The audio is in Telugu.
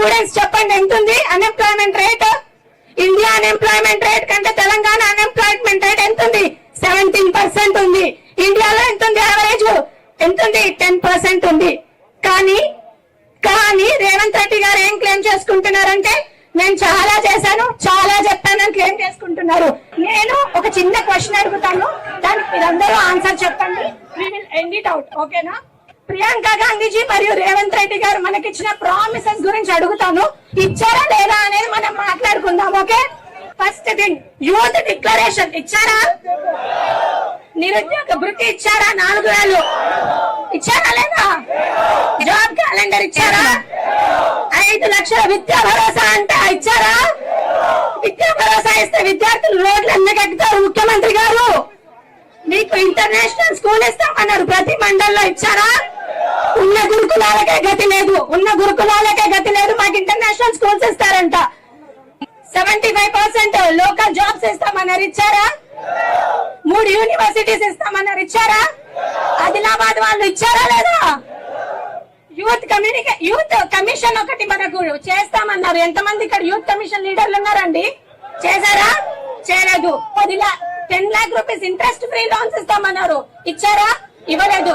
స్టూడెంట్స్ చెప్పండి ఎంత ఉంది unemployment rate India unemployment rate కంటే తెలంగాణ అన్ఎంప్లాయ్మెంట్ రేట్ ఎంత ఉంది సెవెంటీన్ పర్సెంట్ ఉంది. ఇండియాలో ఎంత ఉంది యావరేజ్ ఎంత ఉంది టెన్ పర్సెంట్ ఉంది. కానీ కానీ రేవంత్ రెడ్డి గారు ఏం క్లెయిమ్ చేసుకుంటున్నారంటే నేను చాలా చేశాను చాలా చెప్పానని క్లెయిమ్ చేసుకుంటున్నారు. నేను ఒక చిన్న క్వశ్చన్ అడుగుతాను. దానికి మీరందరూ ఆన్సర్ చెప్పండి. We will end it out ఓకేనా ప్రియాంక గాంధీజీ మరియు రేవంత్ రెడ్డి గారు మనకిచ్చిన ప్రామిసెస్ గురించి అడుగుతాను. ఇచ్చారా లేదా అనేది మనం మాట్లాడుకుందాం okay? First thing youth declaration ఇచ్చారా? నిరుద్యోగ భృతి ఇచ్చారా నాలుగు వేలు ఇచ్చారా లేదా? జాబ్ క్యాలెండర్ ఇచ్చారా? ఐదు లక్షల విద్యా భరోసా అంటే ఇచ్చారా? విద్యా భరోసా ఇస్తే విద్యార్థులు రోడ్లు ఎన్నగెక్కుతారు ముఖ్యమంత్రి గారు. మీకు ఇంటర్నేషనల్ స్కూల్ ఇస్తామన్నారు ప్రతి మండల్లో ఇచ్చారా? ఉన్న గురుకులాలకే గతి లేదు. ఉన్న గురుకులాలకే గతి లేదు. మాకు ఇంటర్నేషనల్ స్కూల్స్ ఇస్తారంట. Seventy five percent local jobs ఇస్తామన్నారు. ఇచ్చారా? మూడు యూనివర్సిటీస్ ఇస్తామన్నారు. ఇచ్చారా? ఆదిలాబాద్ వాళ్ళు ఇచ్చారా లేదా? యూత్ కమ్యూనికే యూత్ కమిషన్ ఒకటి మనకు చేస్తామన్నారు. ఎంతమంది ఇక్కడ యూత్ కమిషన్ లీడర్లు ఉన్నారండి? చేశారా? చేయలేదు. పది ten lakh rupees interest free loans ఇస్తామన్నారు. ఇచ్చారా? ఇవ్వలేదు.